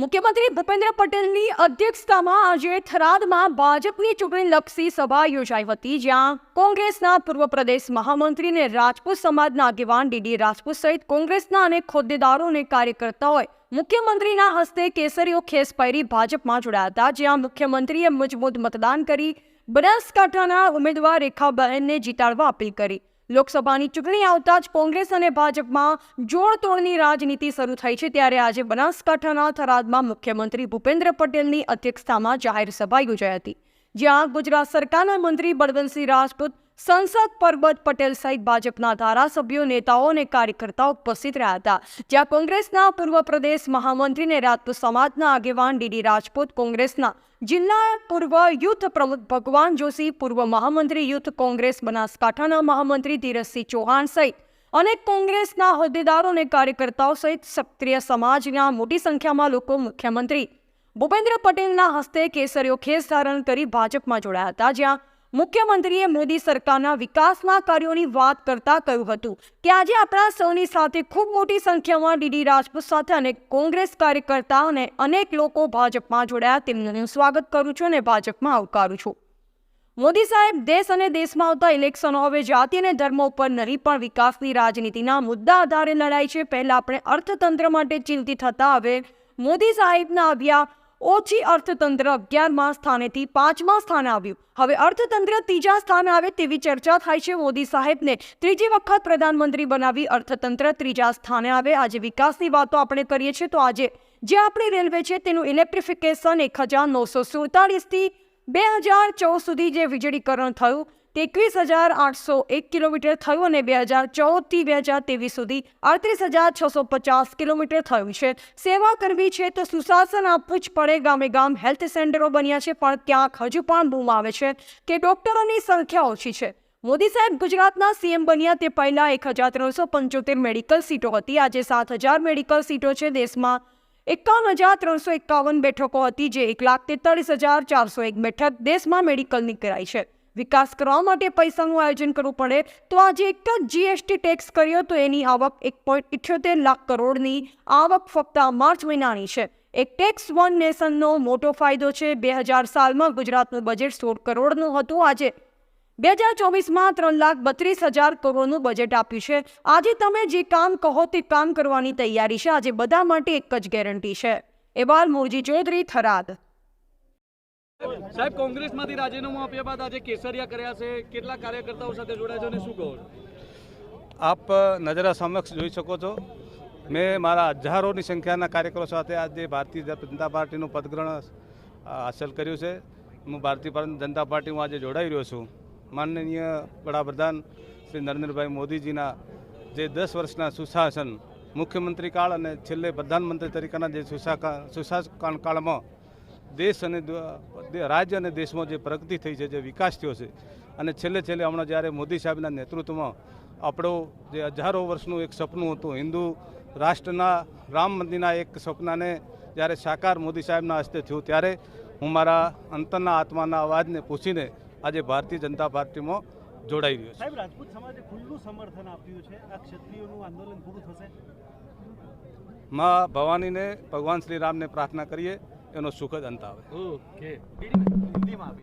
મુખ્યમંત્રી ભૂપેન્દ્ર પટેલની અધ્યક્ષતામાં આજે થરાદમાં ભાજપની ચૂંટણીલક્ષી સભા યોજાઈ હતી, જ્યાં કોંગ્રેસના પૂર્વ પ્રદેશ મહામંત્રી અને રાજપૂત સમાજના આગેવાન ડીડી રાજપૂત સહિત કોંગ્રેસના અનેક હોદ્દેદારો અને કાર્યકર્તાઓએ મુખ્યમંત્રીના હસ્તે કેસરીઓ ખેસ પહેરી ભાજપમાં જોડાયા હતા, જ્યાં મુખ્યમંત્રીએ મજબૂત મતદાન કરી બનાસકાંઠાના ઉમેદવાર રેખાબહેનને જીતાડવા અપીલ કરી. લોકસભાની ચૂંટણી આવતા જ કોંગ્રેસ અને ભાજપમાં જોડતોડની રાજનીતિ શરૂ થઈ છે ત્યારે આજે બનાસકાંઠાના થરાદમાં મુખ્યમંત્રી ભૂપેન્દ્ર પટેલની અધ્યક્ષતામાં જાહેર સભા યોજાઈ હતી. જ્યાં ગુજરાત સરકારના મંત્રી બળવંતસિંહ રાજપૂત, સંસદ પરબત પટેલ સહિત ભાજપના ધારાસભ્યો, નેતાઓ અને કાર્યકર્તાઓ ઉપસ્થિત રહ્યા હતા. જ્યાં કોંગ્રેસના પૂર્વ પ્રદેશ મહામંત્રી અને રાજપૂત સમાજના આગેવાન ડીડી રાજપૂત, કોંગ્રેસના જિલ્લા પૂર્વ યુથ પ્રમુખ ભગવાન જોશી, પૂર્વ મહામંત્રી યુથ કોંગ્રેસ બનાસકાંઠાના મહામંત્રી ધીરજસિંહ ચૌહાણ સહિત અનેક કોંગ્રેસના હોદ્દેદારો અને કાર્યકર્તાઓ સહિત સક્રિય સમાજના મોટી સંખ્યામાં લોકો મુખ્યમંત્રી ભૂપેન્દ્ર પટેલના હસ્તે કેસરીઓ ખેસ ધારણ કરી ભાજપમાં જોડાયા હતા, જ્યાં મુખ્યમંત્રીએ મોદી સરકારના વિકાસના કાર્યોની વાત કરતા કહ્યું હતું કે આજે આપણા સૌની સાથે ખૂબ મોટી સંખ્યામાં ડીડી રાજપૂત સાથે અને કોંગ્રેસ કાર્યકર્તા અને અનેક લોકો ભાજપમાં જોડાયા. તેમનું સ્વાગત કરું છું અને ભાજપમાં આવકારું છું. મોદી સાહેબ, દેશ અને દેશમાં આવતા ઇલેક્શનો હવે જાતિ અને ધર્મ ઉપર નહીં, પણ વિકાસની રાજનીતિના મુદ્દા આધારે લડાય છે. પહેલાં આપણે અર્થતંત્ર માટે ચિંતિત હતા, હવે મોદી સાહેબના આવ્યા ઓછી અર્થતંત્ર અગિયારમાં સ્થાનેથી પાંચમા સ્થાને આવ્યું. હવે અર્થતંત્ર ત્રીજા સ્થાને આવે તેવી ચર્ચા થાય છે મોદી સાહેબને. ત્રીજી વખત પ્રધાનમંત્રી બનાવી અર્થતંત્ર ત્રીજા સ્થાને આવે. આજે વિકાસની વાતો આપણે કરીએ છીએ. તો આજે જે આપણી રેલવે છે તેનું ઇલેક્ટ્રિફિકેશન એક હજાર નવસો સુડતાલીસથી બે હજાર ચૌદ સુધી જે વીજળીકરણ થયું એકવીસ હજાર આઠસો એક કિલોમીટર થયું અને બે હજાર ચૌદથી બે હજાર ત્રેવીસ સુધી અડત્રીસ હજાર છસો પચાસ કિલોમીટર થયું છે. સેવા કરવી છે તો સુશાસન આપવું જ પડે. ગામે ગામ હેલ્થ સેન્ટરો બન્યા છે, પણ ત્યાં હજુ પણ બૂમ આવે છે કે ડોક્ટરોની સંખ્યા ઓછી છે. મોદી સાહેબ ગુજરાતના સીએમ બન્યા તે પહેલાં એક હજાર ત્રણસો પંચોતેર મેડિકલ સીટો હતી. આજે સાત હજાર મેડિકલ સીટો છે. દેશમાં એકાવન હજાર ત્રણસો એકાવન બેઠકો હતી, જે એક લાખ તેતાળીસ હજાર ચારસો એક બેઠક દેશમાં મેડિકલની કરાઈ છે. વિકાસ કરવા માટે પૈસાનું આયોજન કરવું પડે, તો આજે એક જ જીએસટી ટેક્સ કર્યો, તો એની આવક એક પોઈન્ટ ઇઠ્યોતેર લાખ કરોડની આવક ફક્ત માર્ચ મહિનાની છે. એક ટેક્સ વન નેશનનો મોટો ફાયદો છે, બે હજાર સાલમાં ગુજરાતનું બજેટ સોળ કરોડનું હતું. આજે બે હજાર ચોવીસમાં ત્રણ લાખ બત્રીસ હજાર કરોડનું બજેટ આપ્યું છે. આજે તમે જે કામ કહો તે કામ કરવાની તૈયારી છે. આજે બધા માટે એક જ ગેરંટી છે. એવાલ મોરજી ચૌધરી થરાદ. સાહેબ, કોંગ્રેસમાંથી રાજીનામું આપ્યા બાદ આજે કેસરિયા કર્યા છે. કેટલા કાર્યકર્તાઓ સાથે જોડાયા છો શું કહો આપ નજરા સમક્ષ જોઈ શકો છો. મેં મારા હજારોની સંખ્યાના કાર્યકરો સાથે આજે ભારતીય જનતા પાર્ટીનું પદગ્રહણ હાંસલ કર્યું છે. હું ભારતીય જનતા પાર્ટીમાં આજે જોડાઈ રહ્યો છું. માનનીય વડાપ્રધાન શ્રી નરેન્દ્રભાઈ મોદીજીના જે દસ વર્ષના સુશાસન, મુખ્યમંત્રી કાળ અને છેલ્લે પ્રધાનમંત્રી તરીકેના જે સુશાસન કાળમાં દેશ અને રાજ્ય અને દેશમાં જે પ્રગતિ થઈ છે જે વિકાસ થયો છે અને છેલ્લે છેલ્લે હમણાં જ્યારે મોદી સાહેબના નેતૃત્વમાં આપણો જે હજારો વર્ષનું એક સપનું હતું હિન્દુ રાષ્ટ્રના રામ મંદિરના એક સપનાને જ્યારે સાકાર મોદી સાહેબના હસ્તે થયું ત્યારે હું મારા અંતરના આત્માના અવાજને પૂછીને આજે ભારતીય જનતા પાર્ટીમાં જોડાઈ રહ્યો છું. સાહેબ રાજપૂત સમાજે ખુલ્લું સમર્થન આપ્યું છે. આ ક્ષત્રિયોનું આંદોલન પૂરું થશે? માં ભવાનીને ભગવાન શ્રી રામને પ્રાર્થના કરીએ. એનો સુખદ અંત આવે ઓકે હિન્દીમાં આપી